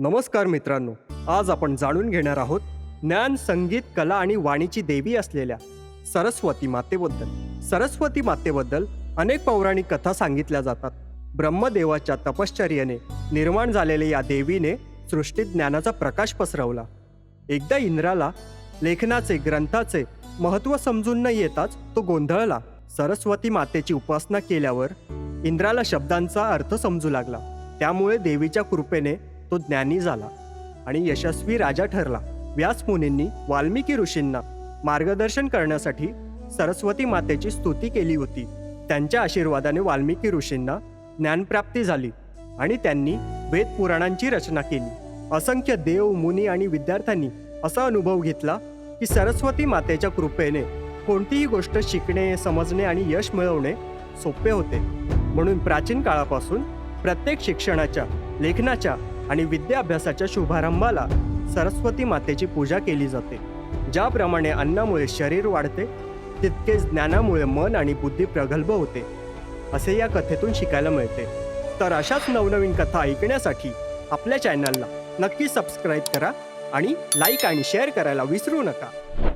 नमस्कार मित्रांनो आज आपण जाणून घेणार आहोत ज्ञान संगीत कला आणि वाणीची देवी असलेल्या सरस्वती मातेबद्दल. सरस्वती मातेबद्दल अनेक पौराणिक कथा सांगितल्या जातात. ब्रह्मदेवाच्या तपश्चर्याने निर्माण झालेल्या या देवीने सृष्टीत ज्ञानाचा प्रकाश पसरवला. एकदा इंद्राला लेखनाचे ग्रंथाचे महत्त्व समजून न येताच तो गोंधळला. सरस्वती मातेची उपासना केल्यावर इंद्राला शब्दांचा अर्थ समजू लागला. त्यामुळे देवीच्या कृपेने तो ज्ञानी झाला आणि यशस्वी राजा ठरला. व्यास मुनींनी वाल्मिकी ऋषींना मार्गदर्शन करण्यासाठी सरस्वती मातेची स्तुती केली होती. त्यांच्या आशीर्वादाने वाल्मिकी ऋषींना ज्ञानप्राप्ती झाली आणि त्यांनी वेद पुराणांची रचना केली. असंख्य देव मुनी आणि विद्यार्थ्यांनी असा अनुभव घेतला की सरस्वती मातेच्या कृपेने कोणतीही गोष्ट शिकणे समजणे आणि यश मिळवणे सोपे होते. म्हणून प्राचीन काळापासून प्रत्येक शिक्षणाच्या लेखनाच्या आणि विद्याभ्यासाच्या शुभारंभाला सरस्वती मातेची पूजा केली जाते. ज्याप्रमाणे अन्नामुळे शरीर वाढते तितकेच ज्ञानामुळे मन आणि बुद्धी प्रगल्भ होते असे या कथेतून शिकायला मिळते. तर अशाच नवनवीन कथा ऐकण्यासाठी आपल्या चॅनलला नक्की सबस्क्राईब करा आणि लाईक आणि शेअर करायला विसरू नका.